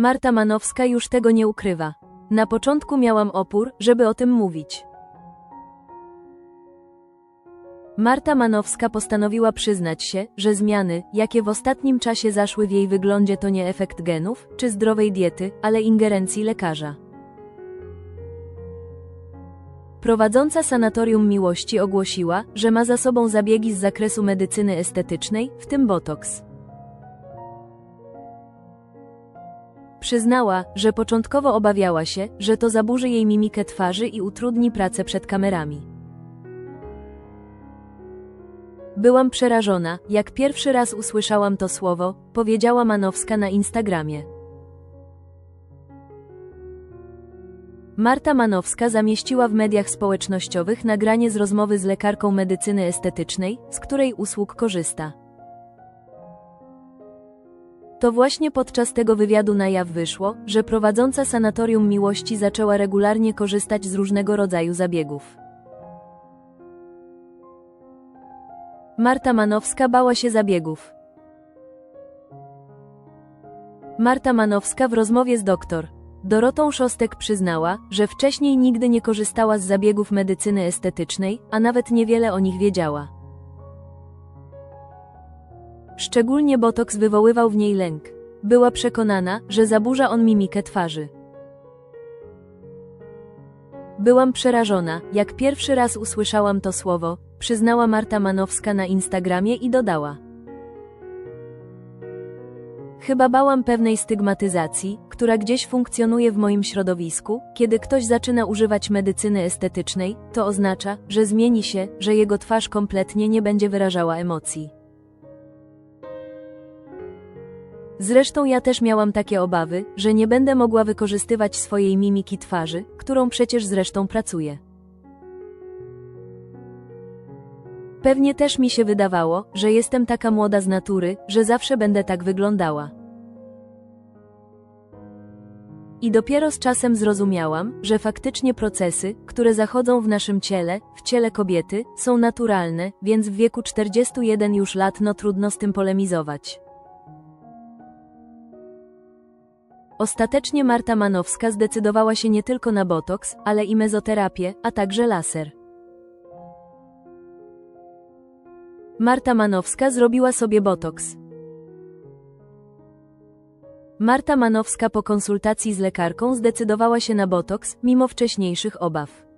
Marta Manowska już tego nie ukrywa. Na początku miałam opór, żeby o tym mówić. Marta Manowska postanowiła przyznać się, że zmiany, jakie w ostatnim czasie zaszły w jej wyglądzie to nie efekt genów, czy zdrowej diety, ale ingerencji lekarza. Prowadząca sanatorium miłości ogłosiła, że ma za sobą zabiegi z zakresu medycyny estetycznej, w tym botoks. Przyznała, że początkowo obawiała się, że to zaburzy jej mimikę twarzy i utrudni pracę przed kamerami. Byłam przerażona, jak pierwszy raz usłyszałam to słowo, powiedziała Manowska na Instagramie. Marta Manowska zamieściła w mediach społecznościowych nagranie z rozmowy z lekarką medycyny estetycznej, z której usług korzysta. To właśnie podczas tego wywiadu na jaw wyszło, że prowadząca sanatorium miłości zaczęła regularnie korzystać z różnego rodzaju zabiegów. Marta Manowska bała się zabiegów. Marta Manowska w rozmowie z doktor Dorotą Szostek przyznała, że wcześniej nigdy nie korzystała z zabiegów medycyny estetycznej, a nawet niewiele o nich wiedziała. Szczególnie botoks wywoływał w niej lęk. Była przekonana, że zaburza on mimikę twarzy. Byłam przerażona, jak pierwszy raz usłyszałam to słowo, przyznała Marta Manowska na Instagramie i dodała. Chyba bałam pewnej stygmatyzacji, która gdzieś funkcjonuje w moim środowisku, kiedy ktoś zaczyna używać medycyny estetycznej, to oznacza, że zmieni się, że jego twarz kompletnie nie będzie wyrażała emocji. Zresztą ja też miałam takie obawy, że nie będę mogła wykorzystywać swojej mimiki twarzy, którą przecież zresztą pracuję. Pewnie też mi się wydawało, że jestem taka młoda z natury, że zawsze będę tak wyglądała. I dopiero z czasem zrozumiałam, że faktycznie procesy, które zachodzą w naszym ciele, w ciele kobiety, są naturalne, więc w wieku 41 już lat no trudno z tym polemizować. Ostatecznie Marta Manowska zdecydowała się nie tylko na botoks, ale i mezoterapię, a także laser. Marta Manowska zrobiła sobie botoks. Marta Manowska po konsultacji z lekarką zdecydowała się na botoks, mimo wcześniejszych obaw.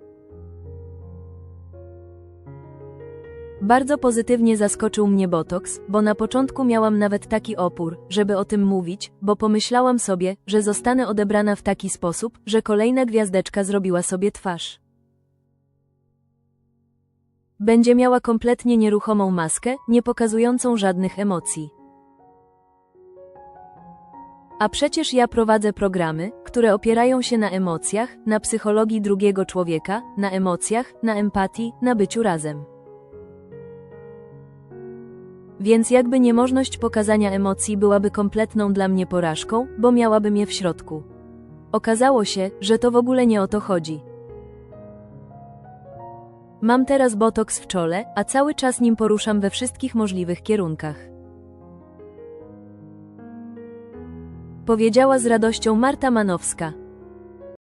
Bardzo pozytywnie zaskoczył mnie botoks, bo na początku miałam nawet taki opór, żeby o tym mówić, bo pomyślałam sobie, że zostanę odebrana w taki sposób, że kolejna gwiazdeczka zrobiła sobie twarz. Będzie miała kompletnie nieruchomą maskę, nie pokazującą żadnych emocji. A przecież ja prowadzę programy, które opierają się na emocjach, na psychologii drugiego człowieka, na emocjach, na empatii, na byciu razem. Więc jakby niemożność pokazania emocji byłaby kompletną dla mnie porażką, bo miałabym je w środku. Okazało się, że to w ogóle nie o to chodzi. Mam teraz botoks w czole, a cały czas nim poruszam we wszystkich możliwych kierunkach. Powiedziała z radością Marta Manowska.